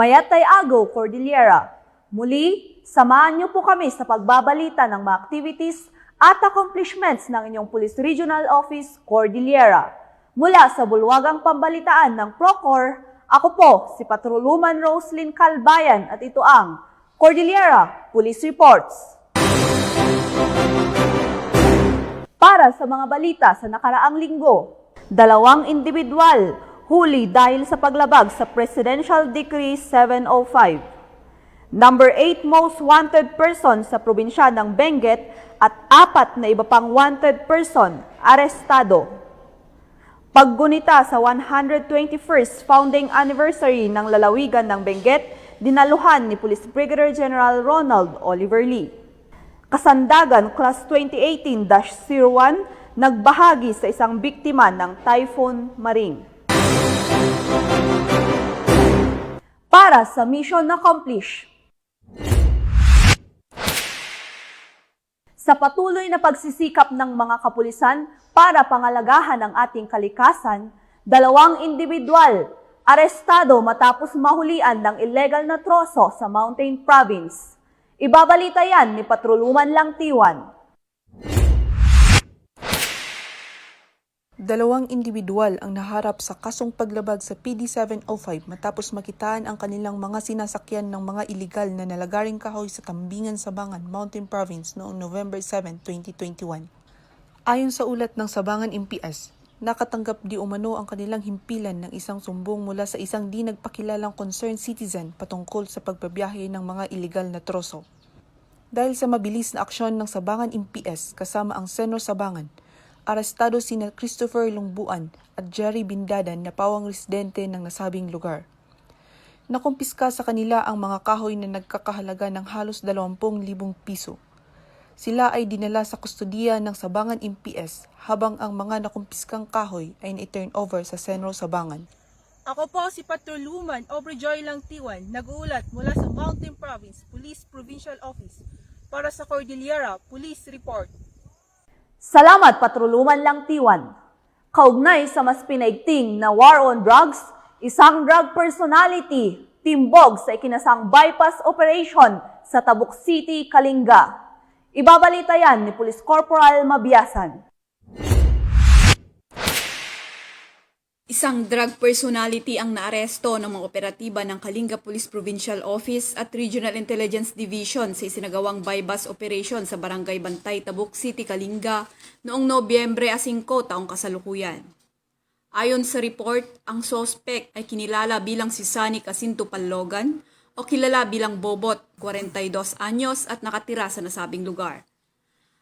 Mayatay Ago, Cordillera. Muli, samahan niyo po kami sa pagbabalita ng mga activities at accomplishments ng inyong Police Regional Office, Cordillera. Mula sa bulwagang pambalitaan ng Procor, ako po si Patroluman Roslyn Calbayan at ito ang Cordillera Police Reports. Para sa mga balita sa nakaraang linggo, dalawang individual huli dahil sa paglabag sa Presidential Decree 705. Number 8 most wanted person sa probinsya ng Benguet at apat na iba pang wanted person arestado. Paggunita sa 121st founding anniversary ng lalawigan ng Benguet, dinaluhan ni Police Brigadier General Ronald Oliver Lee. Kasandagan Class 2018-01 nagbahagi sa isang biktima ng Typhoon Maring. Para sa mission accomplish. Sa patuloy na pagsisikap ng mga kapulisan para pangalagahan ang ating kalikasan, dalawang individual arestado matapos mahulian ng illegal na troso sa Mountain Province. Ibabalita yan ni Patroluman Lang Dalawang individual ang naharap sa kasong paglabag sa PD-705 matapos makitaan ang kanilang mga sinasakyan ng mga iligal na nalagaring kahoy sa Tambingan, Sabangan, Mountain Province noong November 7, 2021. Ayon sa ulat ng Sabangan MPS, nakatanggap di umano ang kanilang himpilan ng isang sumbong mula sa isang di nagpakilalang concerned citizen patungkol sa pagbabiyahe ng mga iligal na troso. Dahil sa mabilis na aksyon ng Sabangan MPS kasama ang Senor Sabangan, arestado sina Christopher Lungbuan at Jerry Bindadan na pawang residente ng nasabing lugar. Nakumpiska sa kanila ang mga kahoy na nagkakahalaga ng halos 20,000 piso. Sila ay dinala sa kustudiya ng Sabangan MPS habang ang mga nakumpiskang kahoy ay na-turn over sa Senro Sabangan. Ako po si Patroluman Aubrey Lang Tiwan, nag-uulat mula sa Mountain Province Police Provincial Office para sa Cordillera Police Report. Salamat Patroluman Lang Tiwan. Kaugnay sa mas pinaigting na war on drugs, isang drug personality timbog sa ikinasang bypass operation sa Tabuk City, Kalinga. Ibabalita yan ni Police Corporal Mabiasan. Isang drug personality ang naaresto ng mga operatiba ng Kalinga Police Provincial Office at Regional Intelligence Division sa isinagawang bypass operation sa Barangay Bantay, Tabuk City, Kalinga noong Nobyembre 5 taong kasalukuyan. Ayon sa report, ang sospek ay kinilala bilang si Sani Casinto Pallogan o kilala bilang Bobot, 42 anyos at nakatira sa nasabing lugar.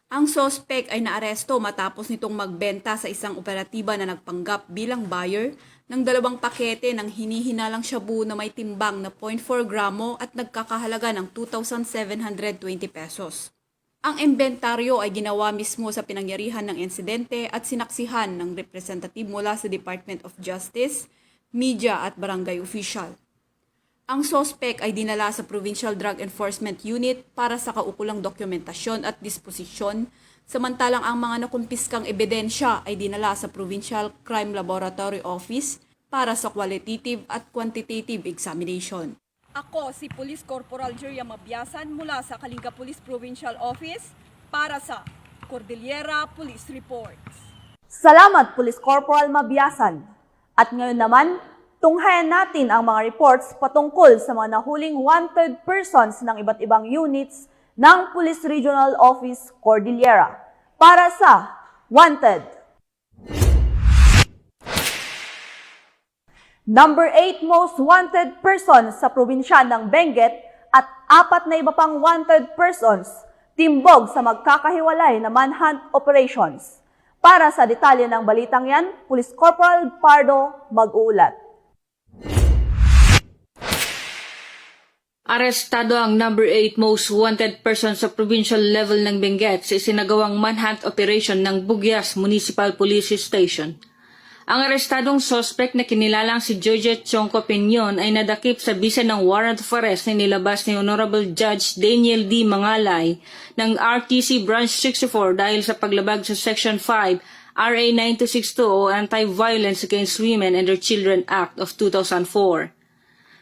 Ang sospek ay naaresto matapos nitong magbenta sa isang operatiba na nagpanggap bilang buyer ng dalawang pakete ng hinihinalang shabu na may timbang na 0.4 gramo at nagkakahalaga ng 2,720 pesos. Ang inventaryo ay ginawa mismo sa pinangyarihan ng insidente at sinaksihan ng representative mula sa Department of Justice, media at barangay official. Ang sospek ay dinala sa Provincial Drug Enforcement Unit para sa kaukulang dokumentasyon at disposisyon, samantalang ang mga nakumpiskang ebidensya ay dinala sa Provincial Crime Laboratory Office para sa qualitative at quantitative examination. Ako si Police Corporal Julia Mabiasan mula sa Kalinga Police Provincial Office para sa Cordillera Police Reports. Salamat Police Corporal Mabiasan. At ngayon naman, tunghayan natin ang mga reports patungkol sa mga nahuling wanted persons ng iba't ibang units ng Police Regional Office Cordillera para sa Wanted. Number 8 most wanted person sa probinsya ng Benguet at apat na iba pang wanted persons timbog sa magkakahiwalay na manhunt operations. Para sa detalye ng balitang yan, Police Corporal Pardo mag-uulat. Arestado ang number 8 most wanted person sa provincial level ng Benguet sa isinagawang manhunt operation ng Bugyas Municipal Police Station. Ang arestadong suspect na kinilalang si Georgette Chonco Peñon ay nadakip sa bisa ng warrant of arrest na nilabas ni Honorable Judge Daniel D. Mangalay ng RTC Branch 64 dahil sa paglabag sa Section 5 RA 9262 o Anti-Violence Against Women and Their Children Act of 2004.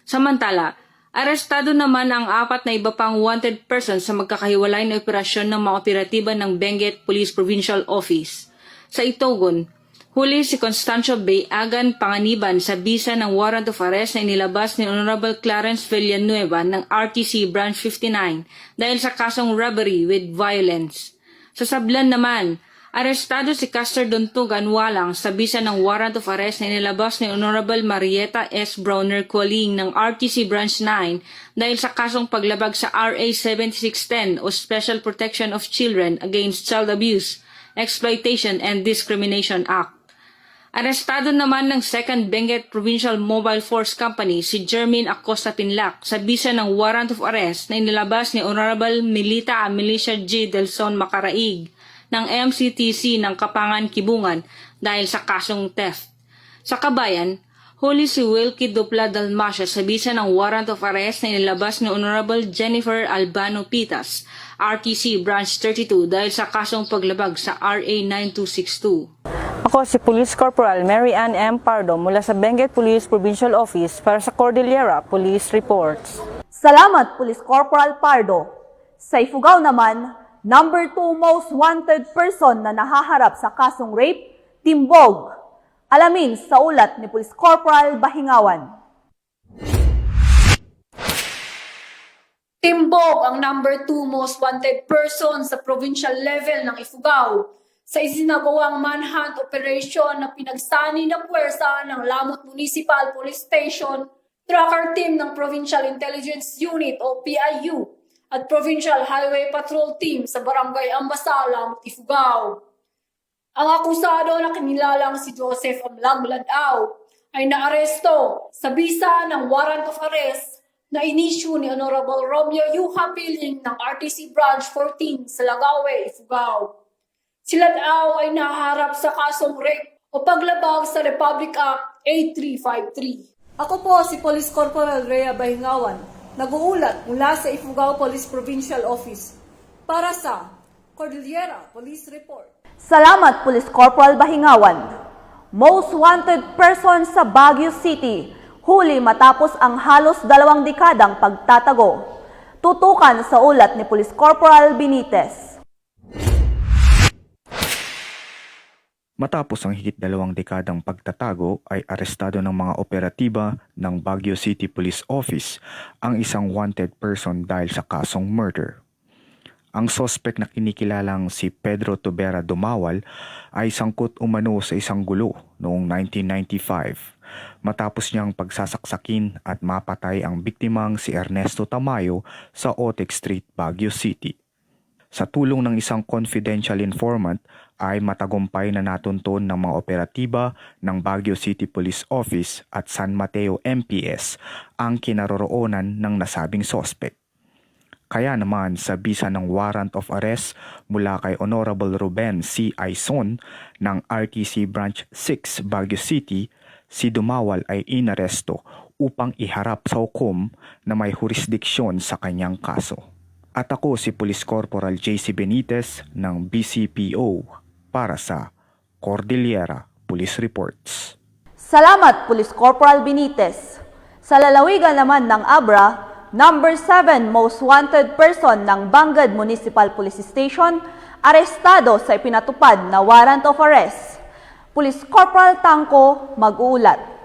Samantala, arestado naman ang apat na iba pang wanted persons sa magkakahiwalay na operasyon ng mga operatiba ng Benguet Police Provincial Office. Sa Itogon, huli si Constancio Bay Agan Panganiban sa bisa ng warrant of arrest na inilabas ni Honorable Clarence Villanueva ng RTC Branch 59 dahil sa kasong robbery with violence. Sa Sablan naman, Arestado si Caster Dontugan Walang sa bisa ng warrant of arrest na inilabas ni Honorable Marietta S. Browner Coling ng RTC Branch 9 dahil sa kasong paglabag sa RA 7610 o Special Protection of Children Against Child Abuse, Exploitation and Discrimination Act. Arestado naman ng 2nd Benguet Provincial Mobile Force Company si Jermaine Acosta Pinlac sa bisa ng warrant of arrest na inilabas ni Honorable Milita Milicia G. Delson Macaraig ng MCTC ng Kapangan Kibungan dahil sa kasong theft. Sa kabayan, huli si Wilkie Dupla Dalmasya sa bisa ng warrant of arrest na inilabas ni Honorable Jennifer Albano Pitas, RTC Branch 32 dahil sa kasong paglabag sa RA 9262. Ako si Police Corporal Mary Ann M. Pardo mula sa Benguet Police Provincial Office para sa Cordillera Police Reports. Salamat Police Corporal Pardo. Sa Ifugao naman, number 2 most wanted person na nahaharap sa kasong rape, timbog. Alamin sa ulat ni Police Corporal Bahingawan. Timbog ang number 2 most wanted person sa provincial level ng Ifugao sa isinagawang manhunt operation na pinagsani ng puwersa ng Lamot Municipal Police Station, tracker team ng Provincial Intelligence Unit o PIU at Provincial Highway Patrol Team sa Barangay Ambasa, Lamot, Ifugao. Ang akusado na kinilalang si Joseph Amlag Ladaw ay naaresto sa bisa ng warrant of arrest na inisyu ni Honorable Romeo Yuha Piling ng RTC Branch 14 sa Lagawe, Ifugao. Si Ladaw ay naharap sa kasong rape o paglabag sa Republic Act 8353. Ako po si Police Corporal Rhea Bahingawan, nag-uulat mula sa Ifugao Police Provincial Office para sa Cordillera Police Report. Salamat Police Corporal Bahingawan. Most wanted person sa Baguio City, huli matapos ang halos dalawang dekadang pagtatago. Tutukan sa ulat ni Police Corporal Benitez. Matapos ang higit dalawang dekadang pagtatago ay arestado ng mga operatiba ng Baguio City Police Office ang isang wanted person dahil sa kasong murder. Ang sospek na kinikilalang si Pedro Tobera Dumawal ay sangkot umano sa isang gulo noong 1995 matapos niyang pagsasaksakin at mapatay ang biktimang si Ernesto Tamayo sa Otex Street, Baguio City. Sa tulong ng isang confidential informant ay matagumpay na natunton ng mga operatiba ng Baguio City Police Office at San Mateo MPS ang kinaroroonan ng nasabing sospek. Kaya naman sa bisa ng warrant of arrest mula kay Honorable Ruben C. Aison ng RTC Branch 6 Baguio City, si Dumawal ay inaresto upang iharap sa hukom na may jurisdiksyon sa kanyang kaso. At ako si Police Corporal JC Benitez ng BCPO para sa Cordillera Police Reports. Salamat, Police Corporal Benitez. Sa lalawigan naman ng Abra, number 7 most wanted person ng Bangad Municipal Police Station, arestado sa ipinatupad na warrant of arrest. Police Corporal Tangko, mag-uulat.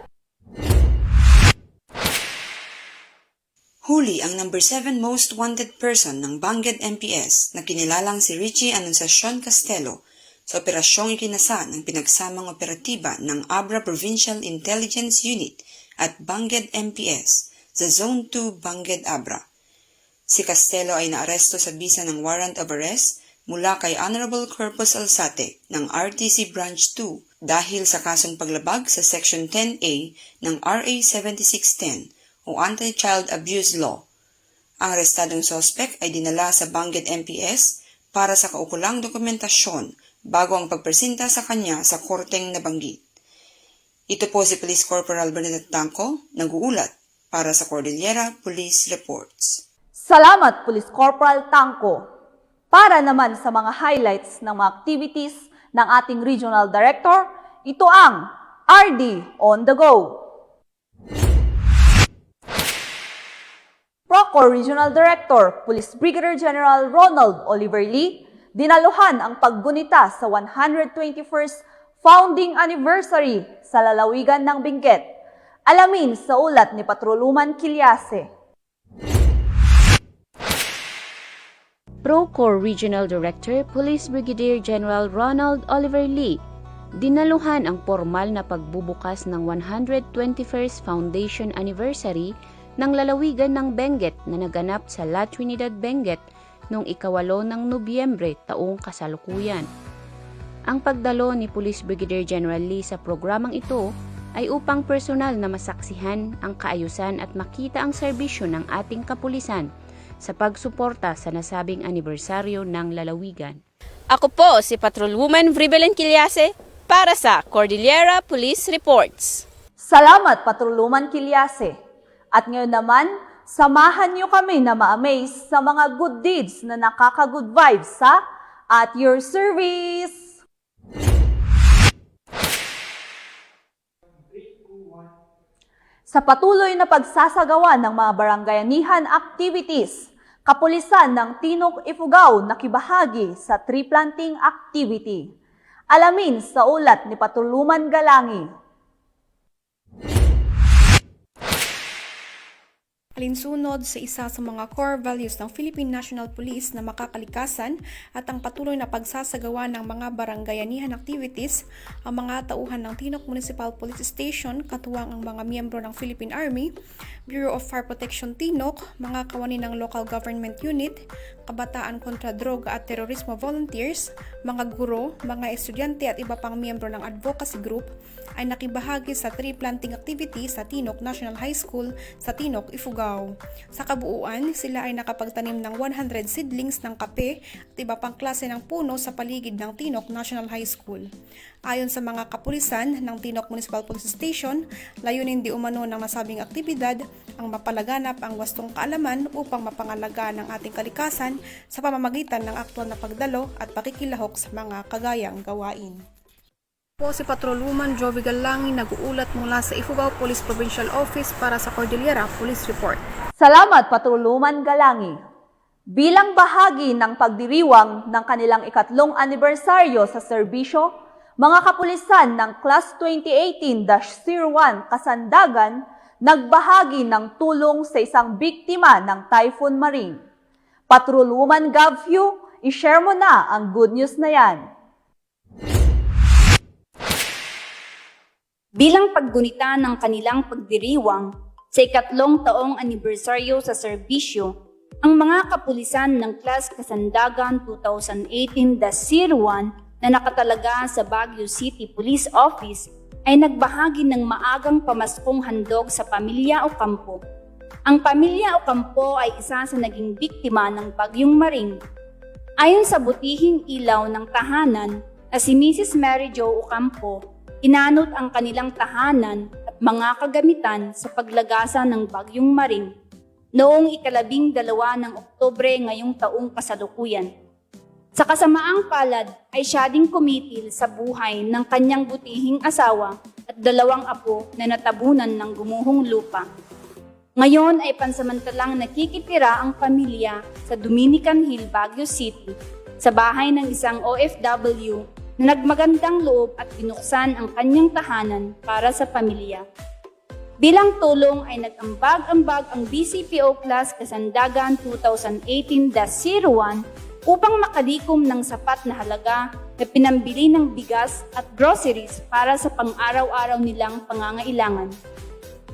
Huli ang number 7 most wanted person ng Bangged MPS na kinilalang si Richie Anunciacion Castelo sa operasyong ikinasa ng pinagsamang operatiba ng Abra Provincial Intelligence Unit at Bangged MPS sa Zone 2 Bangged Abra. Si Castelo ay naaresto sa bisa ng warrant of arrest mula kay Honorable Corpus Alsate ng RTC Branch 2 dahil sa kasong paglabag sa Section 10A ng RA 7610 o Anti-Child Abuse Law. Ang arestadong sospek ay dinala sa Bangged MPS para sa kaukulang dokumentasyon bago ang pagpresenta sa kanya sa korteng nabanggit. Ito po si Police Corporal Bernadette Tanco, nag-uulat para sa Cordillera Police Reports. Salamat, Police Corporal Tangko. Para naman sa mga highlights ng mga activities ng ating Regional Director, ito ang RD on the go. Procor Regional Director, Police Brigadier General Ronald Oliver Lee, dinaluhan ang paggunita sa 121st Founding Anniversary sa lalawigan ng Benguet. Alamin sa ulat ni Patroluman Kilyase. Procor Regional Director Police Brigadier General Ronald Oliver Lee dinaluhan ang formal na pagbubukas ng 121st Foundation Anniversary ng lalawigan ng Benguet na naganap sa La Trinidad, Benguet noong ikawalo ng Nobyembre taong kasalukuyan. Ang pagdalo ni Police Brigadier General Lee sa programang ito ay upang personal na masaksihan ang kaayusan at makita ang serbisyo ng ating kapulisan sa pagsuporta sa nasabing anibersaryo ng lalawigan. Ako po si Patrolwoman Vribelen Kilyase para sa Cordillera Police Reports. Salamat, Patroluman Kilyase. At ngayon naman, samahan niyo kami na ma-amaze sa mga good deeds na nakaka-good vibes sa At Your Service! Sa patuloy na pagsasagawa ng mga barangayanihan activities, kapulisan ng Tinok Ifugao nakibahagi sa tree planting activity. Alamin sa ulat ni Patuluman Galangi. Alinsunod sa isa sa mga core values ng Philippine National Police na makakalikasan at ang patuloy na pagsasagawa ng mga barangayanihan activities, ang mga tauhan ng Tinok Municipal Police Station, katuwang ang mga miyembro ng Philippine Army, Bureau of Fire Protection Tinok, mga kawani ng Local Government Unit, Kabataan kontra Droga at Terorismo Volunteers, mga guro, mga estudyante at iba pang miyembro ng advocacy group ay nakibahagi sa tree planting activity sa Tinok National High School sa Tinok, Ifugao. Sa kabuuan, sila ay nakapagtanim ng 100 seedlings ng kape at iba pang klase ng puno sa paligid ng Tinok National High School. Ayon sa mga kapulisan ng Tinok Municipal Police Station, layunin di umano ng nasabing aktibidad ang mapalaganap ang wastong kaalaman upang mapangalagaan ang ating kalikasan sa pamamagitan ng aktwal na pagdalo at pakikilahok sa mga kagayang gawain. Po si Patrolwoman Jovi Galangi nag-uulat mula sa Ifugao Police Provincial Office para sa Cordillera Police Report. Salamat, Patruluman Galangi. Bilang bahagi ng pagdiriwang ng kanilang ikatlong anibersaryo sa serbisyo, mga kapulisan ng Class 2018-01 Kasandagan nagbahagi ng tulong sa isang biktima ng Typhoon Marine. Patruluman Gavfew, ishare mo na ang good news na yan. Bilang paggunita ng kanilang pagdiriwang sa ikatlong taong anibersaryo sa serbisyo, ang mga kapulisan ng Class Kasandagan 2018-01 na nakatalaga sa Baguio City Police Office ay nagbahagi ng maagang pamaskong handog sa pamilya Ocampo. Ang pamilya Ocampo ay isa sa naging biktima ng Bagyong Maring. Ayon sa butihing ilaw ng tahanan na si Mrs. Mary Jo Ocampo, Inanot ang kanilang tahanan at mga kagamitan sa paglagasa ng bagyong maring noong ikalabing dalawa ng Oktobre ngayong taong kasalukuyan. Sa kasamaang palad ay siya ding kumitil sa buhay ng kanyang butihing asawa at dalawang apo na natabunan ng gumuhong lupa. Ngayon ay pansamantalang nakikitira ang pamilya sa Dominican Hill, Baguio City sa bahay ng isang OFW na nagmagandang loob at binuksan ang kanyang tahanan para sa pamilya. Bilang tulong ay nag-ambag-ambag ang BCPO Class Kasandagan 2018-01 upang makalikom ng sapat na halaga na pinambili ng bigas at groceries para sa pang-araw-araw nilang pangangailangan.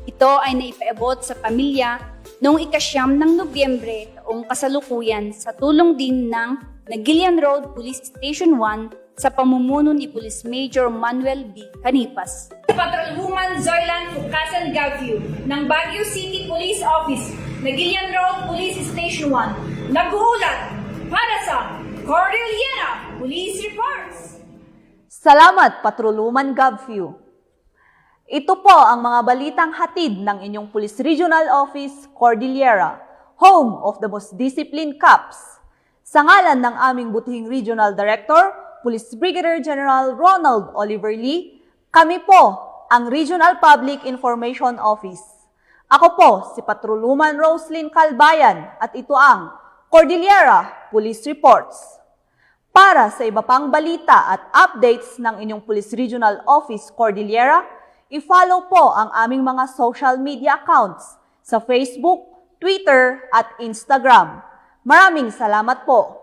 Ito ay naipaabot sa pamilya noong ikasyam ng Nobyembre taong kasalukuyan sa tulong din ng Nagilian Road Police Station 1 sa pamumuno ni Police Major Manuel B. Canipas. Patrolwoman Zoylan Fukasan Gavio ng Baguio City Police Office, Nagilian Road Police Station 1, nag-uulat para sa Cordillera Police Reports. Salamat, Patroluman Gabfew. Ito po ang mga balitang hatid ng inyong Police Regional Office, Cordillera, home of the most disciplined cops. Sa ngalan ng aming butihing Regional Director, Police Brigadier General Ronald Oliver Lee, kami po ang Regional Public Information Office. Ako po si Patroluman Roslyn Calbayan at ito ang Cordillera Police Reports. Para sa iba pang balita at updates ng inyong Police Regional Office Cordillera, i-follow po ang aming mga social media accounts sa Facebook, Twitter at Instagram. Maraming salamat po!